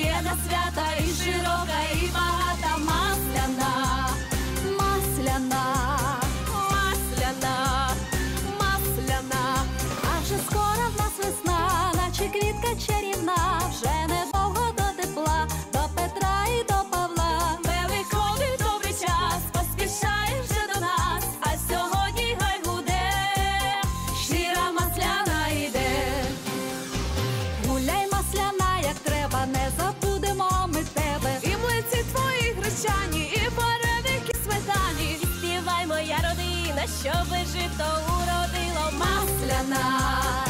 є на свята, і широка, і багата масляна. Родина, щоби жито уродило масляна,